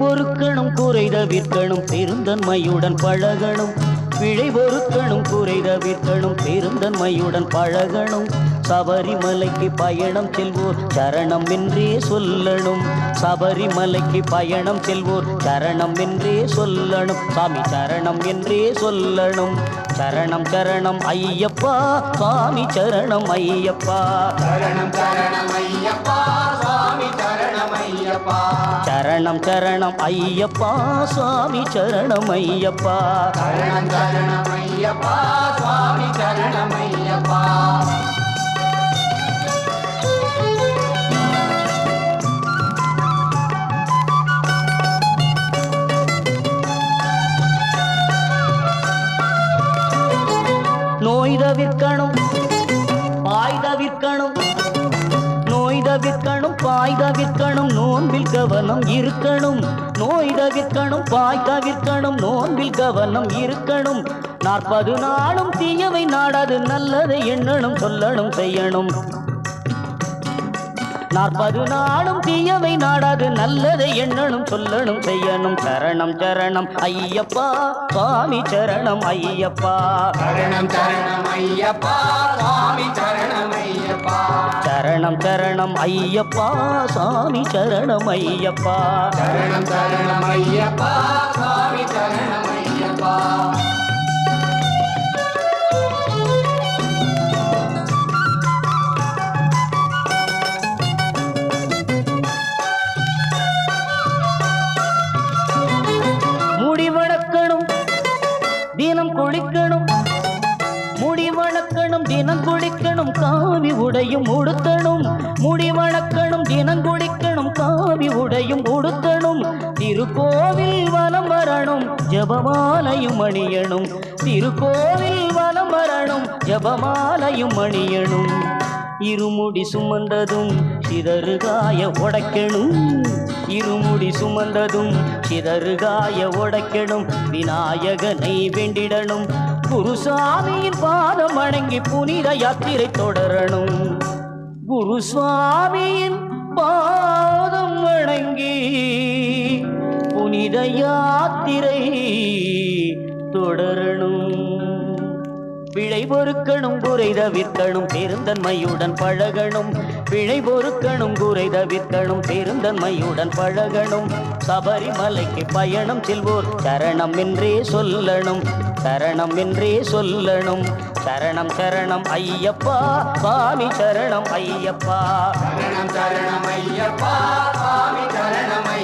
பொறுக்கணும் குறை தவிர்க்கணும் பெருந்தன்மையுடன் பழகணும். பிழை பொறுக்கணும் குறை தவிர்க்கணும் பெருந்தன்மையுடன் பழகணும். சபரிமலைக்கு பயணம் செல்வோர் சரணம் என்றே சொல்லணும். சபரிமலைக்கு பயணம் செல்வோர் சரணம் என்றே சொல்லணும். சாமி சரணம் என்றே சொல்லணும். சரணம் சரணம் ஐயப்பா. சாமி சரணம் ஐயப்பா. சரணம் சரணம் ஐயப்பா. சரணம் சரணம் ஐயப்பா. சுவாமி சரணம் ஐயப்பா. சரணம் சரணம் ஐயப்பா. சுவாமி சரணம் ஐயப்பா. நோய் தவிர்க்கணும். நோய் தவிர்க்கணும். பாய் தவிர்க்கணும் நோன்பில் கவனம் இருக்கணும். நோய் தவிர்க்கணும் பாய் தவிர்க்கணும் நோன்பில் கவனம் இருக்கணும். நாற்பது நாளும் தீயவை நாடாது நல்லதை எண்ணணும் சொல்லணும் செய்யணும். நாற்பது நாளும் தீயவை நாடாது நல்லதை எண்ணணும் சொல்லணும் செய்யணும். சரணம் சரணம் ஐயப்பா சுவாமி சரணம் ஐயப்பா. சரணம் சரணம் ஐயப்பா சுவாமி சரணம் ஐயா சரணம் சரணம் ஐயப்பா சாமி சரணம் ஐயப்பா. சரணம் சரணம் ஐயப்பா. வணக்கணும் தினம் குளிக்கணும் காவி உடையும் உடுத்தணும். முடி வணக்கணும் தினம் குளிக்கணும் காவி உடையும் உடுத்தணும். திருக்கோவில் வலம் வரணும் ஜபமாலையும் அணியணும். திருக்கோவில் வலம் வரணும் ஜபமாலையும் அணியணும். இருமுடி சுமந்ததும் சிதறுகாய உடைக்கணும் இருமுடி சுமந்ததும் சிதறுகாய உடைக்கணும் விநாயகனை வேண்டிடணும். குருசாமியின் பாதம் வணங்கி புனித யாத்திரை தொடரணும். குருசுவாமியின் பாதம் வணங்கி புனித யாத்திரை தொடரணும். பிழை பொறுக்கணும் குறை தவிர்க்கணும் பெருந்தன்மையுடன் பழகணும். பிழை பொறுக்கணும் குறை தவிர்க்கணும் பெருந்தன்மையுடன் பழகணும். சபரிமலைக்கு பயணம் செல்வோர் சரணம் என்றே சொல்லணும். சரணம் என்றே சொல்லணும். சரணம் சரணம் ஐயப்பா. சுவாமி சரணம் ஐயப்பா. சரணம் சரணம் ஐயப்பா. சுவாமி சரணம்